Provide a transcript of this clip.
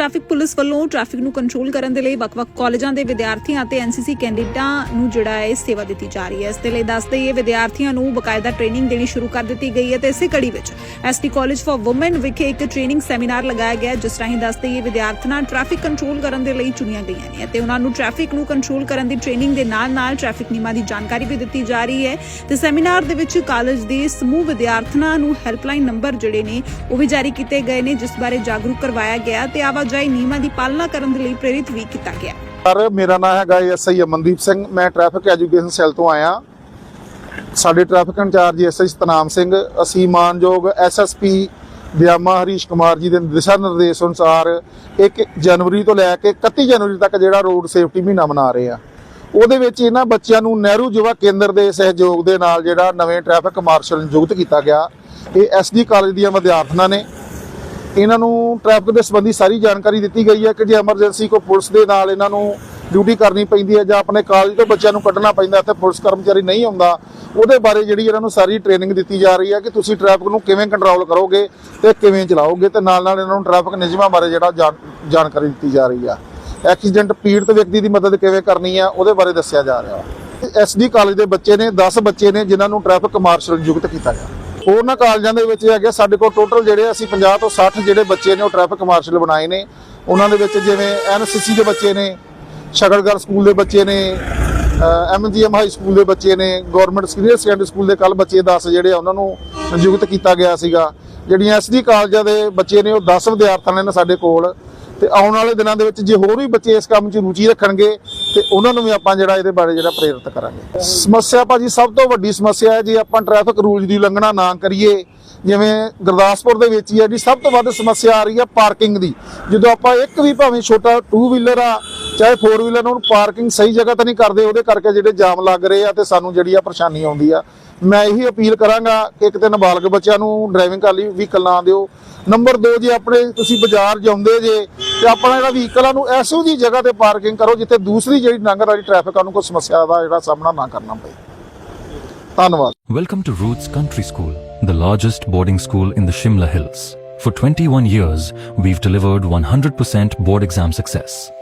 Traffic police ਵੱਲੋਂ traffic ਨੂੰ control ਕਰਨ ਦੇ ਲਈ ਵੱਖ-ਵੱਖ ਕਾਲਜਾਂ ਦੇ ਵਿਦਿਆਰਥੀਆਂ ਅਤੇ ਐਨਸੀਸੀ ਕੈਂਡੀਡੇਟਾਂ ਨੂੰ ਜਿਹੜਾ ਹੈ ਸੇਵਾ ਦਿੱਤੀ ਜਾ ਰਹੀ ਹੈ। ਇਸ ਦੇ ਲਈ ਦੱਸਦੇ ਇਹ ਵਿਦਿਆਰਥੀਆਂ ਨੂੰ ਬਕਾਇਦਾ ਟ੍ਰੇਨਿੰਗ ਦੇਣੀ ਸ਼ੁਰੂ ਕਰ ਦਿੱਤੀ ਗਈ ਹੈ ਤੇ ਇਸੇ ਕੜੀ ਵਿੱਚ ਐਸਟੀ ਕਾਲਜ ਫਾਰ ਔਮਨ ਵਿਖੇ ਇੱਕ ਟ੍ਰੇਨਿੰਗ ਸੈਮੀਨਾਰ ਲਗਾਇਆ ਗਿਆ ਜਿਸ ਰਾਹੀਂ ਦੱਸਦੇ ਇਹ ਵਿਦਿਆਰਥਣਾਂ ਟ੍ਰੈਫਿਕ ਕੰਟਰੋਲ ਕਰਨ ਦੇ ਲਈ ਚੁਣੀਆਂ ਗਈਆਂ ਨੇ ਅਤੇ ਉਹਨਾਂ ਨੂੰ ਟ੍ਰੈਫਿਕ ਨੂੰ ਕੰਟਰੋਲ ਕਰਨ ਦੀ ਟ੍ਰੇਨਿੰਗ ਦੇ ਨਾਲ-ਨਾਲ ਟ੍ਰੈਫਿਕ ਨਿਯਮਾਂ ਦੀ ਜਾਣਕਾਰੀ ਵੀ ਦਿੱਤੀ ਜਾ ਰਹੀ ਹੈ। ਤੇ ਸੈਮੀਨਾਰ ਦੇ ਵਿੱਚ ਕਾਲਜ ਦੇ ਸਮੂਹ ਵਿਦਿਆਰਥਣਾਂ ਨੂੰ ਹੈਲਪਲਾਈਨ ਨੰਬਰ ਜਿਹੜੇ ਨੇ, ਉਹ ਵੀ ਜਾਰੀ ਕੀਤੇ ਗਏ ਨੇ, ਜਿਸ ਬਾਰੇ ਜਾਗਰੂਕ ਕਰਵਾਇਆ ਗਿਆ ਤੇ ਆਵਾਜਾਈ ਨਿਯਮਾਂ ਦੀ ਪਾਲਣਾ ਕਰਨ ਦੇ ਲਈ ਪ੍ਰੇਰਿਤ ਵੀ ਕੀਤਾ ਗਿਆ। ਸਰ, ਮੇਰਾ ਨਾਮ ਹੈਗਾ ਐਸਆਈ ਅਮਨਦੀਪ ਸਿੰਘ। ਮੈਂ ਟ੍ਰੈਫਿਕ ਐਜੂਕੇਸ਼ਨ ਸੈੱਲ ਤੋਂ ਆਇਆ। ਸਾਡੇ traffic incharge SI Satnam Singh, ਅਸੀਂ ਮਾਨਯੋਗ ਐਸਐਸਪੀ ਬਿਆਮਾ ਹਰੀਸ਼ ਕੁਮਾਰ ਜੀ ਦੇ ਦਿਸ਼ਾ ਨਿਰਦੇਸ਼ ਅਨੁਸਾਰ 1 ਜਨਵਰੀ ਤੋਂ ਲੈ ਕੇ 31 ਜਨਵਰੀ ਤੱਕ ਜਿਹੜਾ ਰੋਡ ਸੇਫਟੀ ਮਹੀਨਾ ਮਨਾ ਰਹੇ ਆ। ਉਹਦੇ ਵਿੱਚ ਇਹਨਾਂ ਬੱਚਿਆਂ ਨੂੰ ਨਹਿਰੂ ਯੁਵਾ ਕੇਂਦਰ ਦੇ ਸਹਿਯੋਗ ਦੇ ਨਾਲ ਜਿਹੜਾ ਨਵੇਂ ਟ੍ਰੈਫਿਕ ਮਾਰਸ਼ਲ ਨਿਯੁਕਤ ਕੀਤਾ ਗਿਆ। ਇਹ ਐਸਡੀ ਕਾਲਜ ਦੀਆਂ ਵਿਦਿਆਰਥਣਾਂ ਨੇ। ਇਹਨਾਂ ਨੂੰ ਟ੍ਰੈਫਿਕ ਦੇ ਸੰਬੰਧੀ ਸਾਰੀ ਜਾਣਕਾਰੀ ਦਿੱਤੀ ਗਈ ਹੈ ਕਿ ਜੇ ਐਮਰਜੈਂਸੀ ਕੋ ਪੁਲਿਸ ਦੇ ਨਾਲ ਇਹਨਾਂ ਨੂੰ ਡਿਊਟੀ ਕਰਨੀ ਪੈਂਦੀ ਹੈ ਜਾਂ ਆਪਣੇ ਕਾਲਜ ਤੋਂ ਬੱਚਿਆਂ ਨੂੰ ਕੱਢਣਾ ਪੈਂਦਾ ਇੱਥੇ ਪੁਲਿਸ ਕਰਮਚਾਰੀ ਨਹੀਂ ਆਉਂਦਾ, ਉਹਦੇ ਬਾਰੇ ਜਿਹੜੀ ਇਹਨਾਂ ਨੂੰ ਸਾਰੀ ਟ੍ਰੇਨਿੰਗ ਦਿੱਤੀ ਜਾ ਰਹੀ ਹੈ ਕਿ ਤੁਸੀਂ ਟ੍ਰੈਫਿਕ ਨੂੰ ਕਿਵੇਂ ਕੰਟਰੋਲ ਕਰੋਗੇ ਤੇ ਕਿਵੇਂ ਚਲਾਓਗੇ ਤੇ ਨਾਲ ਨਾਲ ਇਹਨਾਂ ਨੂੰ ਟ੍ਰੈਫਿਕ ਨਿਯਮਾਂ ਬਾਰੇ ਜਿਹੜਾ ਜਾਣ- ਜਾਣਕਾਰੀ ਦਿੱਤੀ ਜਾ ਰਹੀ ਆ। ਐਕਸੀਡੈਂਟ ਪੀੜਤ ਵਿਅਕਤੀ ਦੀ ਮਦਦ ਕਿਵੇਂ ਕਰਨੀ ਹੈ, ਉਹਦੇ ਬਾਰੇ ਦੱਸਿਆ ਜਾ ਰਿਹਾ। ਐਸਡੀ ਕਾਲਜ ਦੇ ਬੱਚੇ ਨੇ 10 ਬੱਚੇ ਨੇ ਜਿਨ੍ਹਾਂ ਨੂੰ ਟ੍ਰੈਫਿਕ ਮਾਰਸ਼ਲ ਨਿਯੁਕਤ ਕੀਤਾ ਗਿਆ। ਹੋਰਨਾਂ ਕਾਲਜਾਂ ਦੇ ਵਿੱਚ ਹੈਗੇ ਸਾਡੇ ਕੋਲ ਟੋਟਲ ਜਿਹੜੇ ਅਸੀਂ 50 ਤੋਂ 60 ਜਿਹੜੇ ਬੱਚੇ ਨੇ ਉਹ ਟ੍ਰੈਫਿਕ ਮਾਰਸ਼ਲ ਬਣਾਏ ਨੇ। ਉਹਨਾਂ ਦੇ ਵਿੱਚ ਜਿਵੇਂ ਐਨਸੀਸੀ ਦੇ ਬੱਚੇ ਨੇ ਸ਼ਗਲਗਰ ਸਕੂਲ ਦੇ ਬੱਚੇ ਨੇ ਐਮਜੀਐਮ ਹਾਈ ਸਕੂਲ ਦੇ ਬੱਚੇ ਨੇ ਗਵਰਨਮੈਂਟ ਸੀਨੀਅਰ ਸੈਕੰਡਰੀ ਸਕੂਲ ਦੇ ਕੱਲ ਬੱਚੇ 10 ਜਿਹੜੇ ਆ, ਉਹਨਾਂ ਨੂੰ ਨਿਯੁਕਤ ਕੀਤਾ ਗਿਆ ਸੀਗਾ। ਜਿਹੜੀਆਂ ਐਸਡੀ ਕਾਲਜਾਂ ਦੇ ਬੱਚੇ ਨੇ ਉਹ 10 ਵਿਦਿਆਰਥਣ ਨੇ ਸਾਡੇ ਕੋਲ। ਤੇ ਆਉਣ ਵਾਲੇ ਦਿਨਾਂ ਦੇ ਵਿੱਚ ਜੇ ਹੋਰ ਵੀ ਬੱਚੇ ਇਸ ਕੰਮ 'ਚ ਰੁਚੀ ਰੱਖਣਗੇ ਤੇ ਉਹਨਾਂ ਨੂੰ ਵੀ ਆਪਾਂ ਜਿਹੜਾ ਇਹਦੇ ਬਾਰੇ ਜਿਹੜਾ ਪ੍ਰੇਰਿਤ ਕਰਾਂਗੇ। ਸਮੱਸਿਆ ਭਾਜੀ ਸਭ ਤੋਂ ਵੱਡੀ ਸਮੱਸਿਆ ਹੈ ਜੇ ਆਪਾਂ ਟ੍ਰੈਫਿਕ ਰੂਲਸ ਦੀ ਉਲੰਘਣਾ ਨਾ ਕਰੀਏ, ਜਿਵੇਂ ਗੁਰਦਾਸਪੁਰ ਦੇ ਵਿੱਚ ਹੀ ਹੈ ਜੀ, ਸਭ ਤੋਂ ਵੱਧ ਸਮੱਸਿਆ ਆ ਰਹੀ ਹੈ ਪਾਰਕਿੰਗ ਦੀ। ਜਦੋਂ ਆਪਾਂ ਇੱਕ ਵੀ ਭਾਵੇਂ ਛੋਟਾ 2 ਵੀਲਰ ਆ ਚਾਹੇ 4 ਵੀਲਰ ਨੂੰ ਪਾਰਕਿੰਗ ਸਹੀ ਜਗ੍ਹਾ ਤੇ ਨਹੀਂ ਕਰਦੇ ਉਹਦੇ ਕਰਕੇ ਜਿਹੜੇ ਜਾਮ ਲੱਗ ਰਹੇ ਆ ਤੇ ਸਾਨੂੰ ਜਿਹੜੀ ਆ ਪਰੇਸ਼ਾਨੀ ਆਉਂਦੀ ਆ ਮੈਂ ਇਹੀ ਅਪੀਲ ਕਰਾਂਗਾ ਕਿ ਇੱਕ ਤੇ ਨਾਬਾਲਗ ਬੱਚਿਆਂ ਨੂੰ ਡਰਾਈਵਿੰਗ ਕਰ ਲਈ ਵਹੀਕਲ ਨਾ ਦਿਓ ਨੰਬਰ 2 ਜੇ ਆਪਣੇ ਤੁਸੀਂ ਬਾਜ਼ਾਰ ਜਾਂਦੇ ਜੇ ਤੇ ਆਪਣਾ ਜਿਹੜਾ ਵਹੀਕਲ ਆ ਨੂੰ ਐਸੋ ਜੀ ਜਗ੍ਹਾ ਤੇ ਪਾਰਕਿੰਗ ਕਰੋ ਜਿੱਥੇ ਦੂਸਰੀ ਜਿਹੜੀ ਲੰਘਣ ਵਾਲੀ ਟ੍ਰੈਫਿਕ ਆ ਨੂੰ ਕੋਈ ਸਮੱਸਿਆ ਦਾ ਜਿਹੜਾ ਸਾਹਮਣਾ ਨਾ ਕਰਨਾ ਪਏ ਧੰਨਵਾਦ Welcome to Roots Country School, the largest boarding school in the Shimla Hills. For 21 years, we've delivered 100% board exam success.